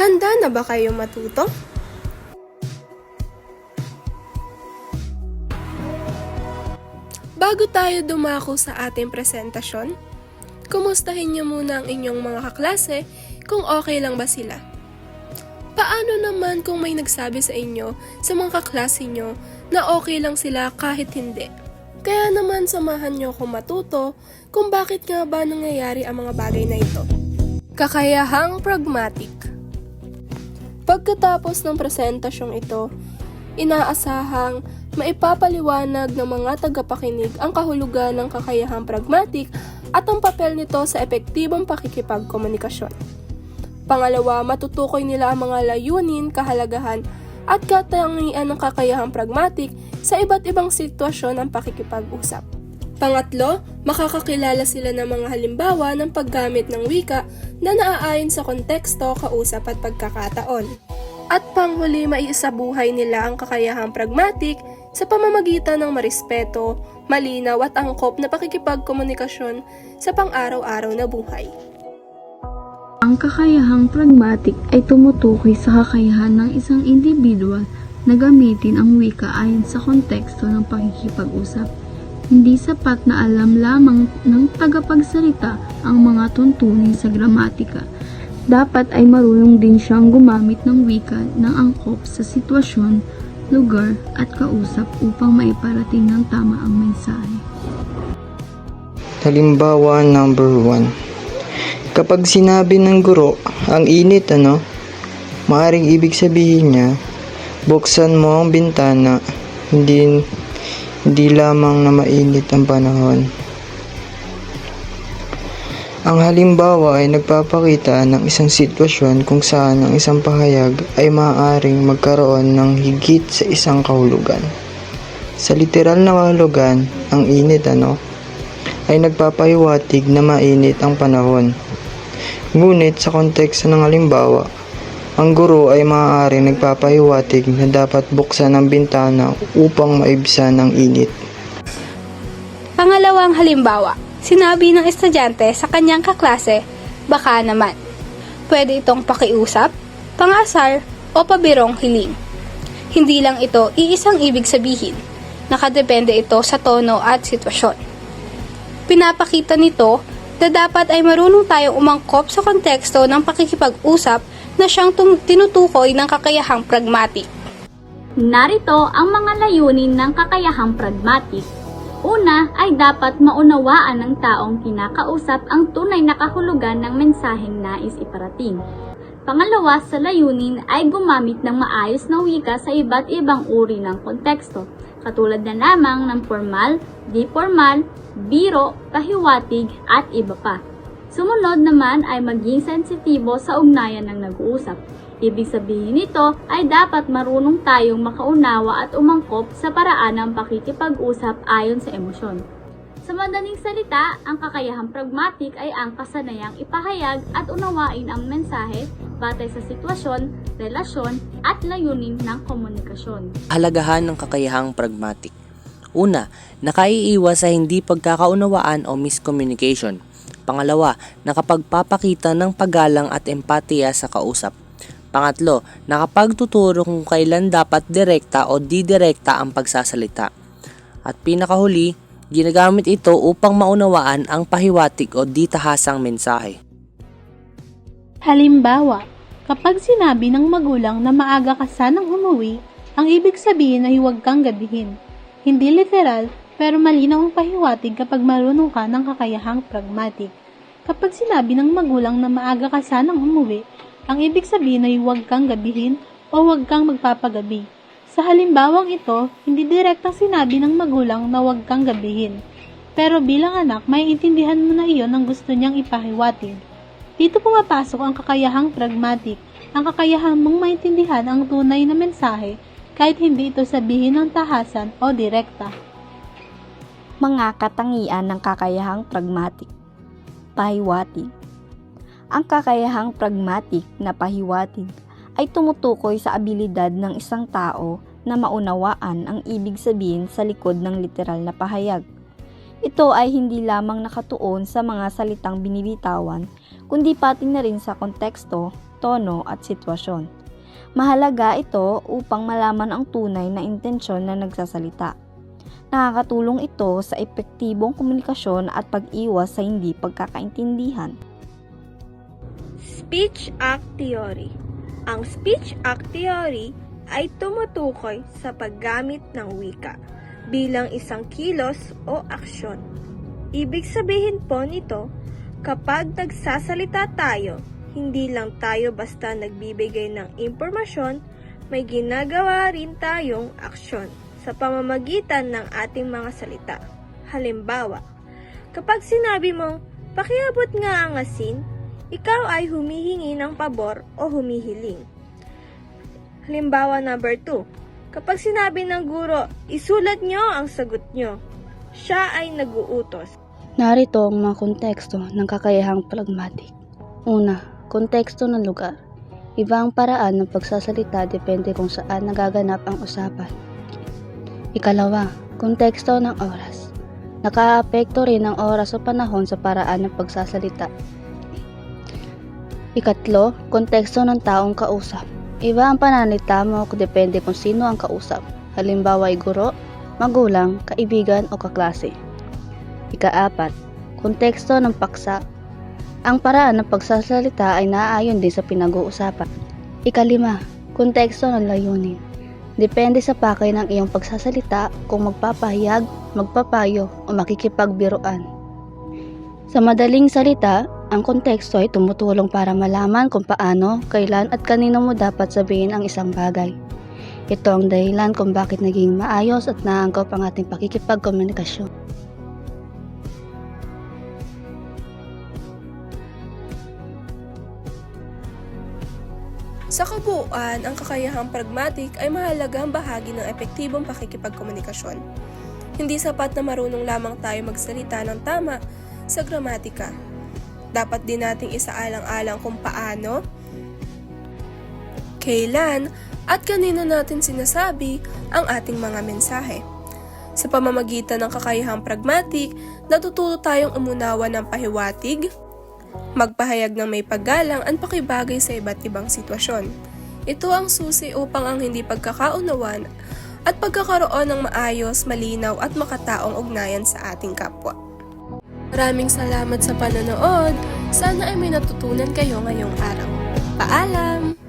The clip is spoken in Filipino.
Handa na ba kayo matuto? Bago tayo dumako sa ating presentasyon, kumustahin niyo muna ang inyong mga kaklase kung okay lang ba sila. Paano naman kung may nagsabi sa inyo sa mga kaklase nyo na okay lang sila kahit hindi? Kaya naman samahan nyo akong matuto kung bakit nga ba nangyayari ang mga bagay na ito. Kakayahang pragmatic Pagkatapos ng presentasyong ito, inaasahang maipapaliwanag ng mga tagapakinig ang kahulugan ng kakayahang pragmatic at ang papel nito sa epektibong pakikipagkomunikasyon. Pangalawa, matutukoy nila ang mga layunin, kahalagahan, at katangian ng kakayahang pragmatic sa iba't ibang sitwasyon ng pakikipag-usap. Pangatlo, makakakilala sila ng mga halimbawa ng paggamit ng wika na naaayon sa konteksto, kausap at pagkakataon. At panghuli, maiisabuhay nila ang kakayahang pragmatic sa pamamagitan ng marespeto, malinaw at angkop na pakikipagkomunikasyon sa pang-araw-araw na buhay. Ang kakayahang pragmatic ay tumutukoy sa kakayahan ng isang individual na gamitin ang wika ayon sa konteksto ng pakikipag-usap. Hindi sapat na alam lamang ng tagapagsalita ang mga tuntunin sa gramatika. Dapat ay marunong din siyang gumamit ng wika ng angkop sa sitwasyon, lugar at kausap upang maiparating ng tama ang mensahe. Halimbawa number 1. Kapag sinabi ng guro, ang init ano, maaring ibig sabihin niya, buksan mo ang bintana, hindi, hindi lamang na mainit ang panahon. Ang halimbawa ay nagpapakita ng isang sitwasyon kung saan ang isang pahayag ay maaaring magkaroon ng higit sa isang kahulugan. Sa literal na kahulugan, ang init ano, ay nagpapahiwatig na mainit ang panahon. Ngunit sa konteksto ng halimbawa, ang guro ay maaaring nagpapahiwatig na dapat buksan ang bintana upang maibsan ang init. Pangalawang halimbawa, sinabi ng estudyante sa kanyang kaklase, baka naman. Pwede itong pakiusap, pangasar, o pabirong hiling. Hindi lang ito iisang ibig sabihin. Nakadepende ito sa tono at sitwasyon. Pinapakita nito na dapat ay marunong tayong umangkop sa konteksto ng pakikipag-usap na siyang tinutukoy ng kakayahang pragmatic. Narito ang mga layunin ng kakayahang pragmatic. Una ay dapat maunawaan ng taong kinakausap ang tunay na kahulugan ng mensaheng nais iparating. Pangalawa sa layunin ay gumamit ng maayos na wika sa iba't ibang uri ng konteksto, katulad na lamang ng formal, di formal, biro, pahiwatig, at iba pa. Sumunod naman ay maging sensitibo sa ugnayan ng nag-uusap. Ibig sabihin nito ay dapat marunong tayong makaunawa at umangkop sa paraan ng pakikipag-usap ayon sa emosyon. Sa madaling salita, ang kakayahang pragmatic ay ang kasanayang ipahayag at unawain ang mensahe batay sa sitwasyon, relasyon, at layunin ng komunikasyon. Halagahan ng kakayahang pragmatic. Una, nakaiiwas sa hindi pagkakaunawaan o miscommunication. Pangalawa, nakapagpapakita ng paggalang at empatiya sa kausap. Pangatlo, nakapagtuturo kung kailan dapat direkta o didirekta ang pagsasalita. At pinakahuli, ginagamit ito upang maunawaan ang pahiwatig o ditahasang mensahe. Halimbawa, kapag sinabi ng magulang na maaga ka sanang umuwi, ang ibig sabihin ay huwag kang gabihin. Hindi literal, pero malinaw ang pahiwatig kapag marunong ka ng kakayahang pragmatic. Kapag sinabi ng magulang na maaga ka sanang umuwi, ang ibig sabihin ay huwag kang gabihin o huwag kang magpapagabi. Sa halimbawang ito, hindi direktang sinabi ng magulang na huwag kang gabihin. Pero bilang anak, may intindihan mo na iyon ang gusto niyang ipahiwatig. Dito pumapasok ang kakayahang pragmatic, ang kakayahan mong maintindihan ang tunay na mensahe kahit hindi ito sabihin ng tahasan o direkta. Mga katangian ng kakayahang pragmatic. Pahiwatig. Ang kakayahang pragmatic na pahiwatig ay tumutukoy sa abilidad ng isang tao na maunawaan ang ibig sabihin sa likod ng literal na pahayag. Ito ay hindi lamang nakatuon sa mga salitang binibitawan, kundi pati na rin sa konteksto, tono at sitwasyon. Mahalaga ito upang malaman ang tunay na intensyon na nagsasalita. Nakakatulong ito sa epektibong komunikasyon at pag-iwas sa hindi pagkakaintindihan. Speech Act Theory Ang Speech Act Theory ay tumutukoy sa paggamit ng wika bilang isang kilos o aksyon. Ibig sabihin po nito, kapag nagsasalita tayo, hindi lang tayo basta nagbibigay ng impormasyon, may ginagawa rin tayong aksyon sa pamamagitan ng ating mga salita. Halimbawa, kapag sinabi mong, pakiabot nga ang asin, ikaw ay humihingi ng pabor o humihiling. Halimbawa number 2. Kapag sinabi ng guro, isulat nyo ang sagot nyo. Siya ay naguutos. Narito ang mga konteksto ng kakayahang pragmatic. Una, konteksto ng lugar. Iba ang paraan ng pagsasalita depende kung saan nagaganap ang usapan. Ikalawa, konteksto ng oras. Nakaapekto rin ang oras o panahon sa paraan ng pagsasalita. Ikatlo, konteksto ng taong kausap. Iba ang pananalita mo depende kung sino ang kausap. Halimbawa ay guro, magulang, kaibigan o kaklase. Ikaapat, konteksto ng paksa. Ang paraan ng pagsasalita ay naaayon din sa pinag-uusapan. Ikalima, konteksto ng layunin. Depende sa pakay ng iyong pagsasalita kung magpapahayag, magpapayo o makikipagbiruan. Sa madaling salita, ang konteksto ay tumutulong para malaman kung paano, kailan at kanino mo dapat sabihin ang isang bagay. Ito ang dahilan kung bakit naging maayos at naangkop ang ating pakikipagkomunikasyon. Sa kabuuan, ang kakayahang pragmatic ay mahalagang bahagi ng epektibong pakikipagkomunikasyon. Hindi sapat na marunong lamang tayo magsalita ng tama sa gramatika. Dapat din nating isaalang-alang kung paano, kailan, at kanino natin sinasabi ang ating mga mensahe. Sa pamamagitan ng kakayahang pragmatic, natututo tayong umunawa ng pahiwatig, magpahayag ng may paggalang at pakibagay sa iba't ibang sitwasyon. Ito ang susi upang ang hindi pagkakaunawan at pagkakaroon ng maayos, malinaw at makataong ugnayan sa ating kapwa. Maraming salamat sa panonood. Sana ay may natutunan kayo ngayong araw. Paalam!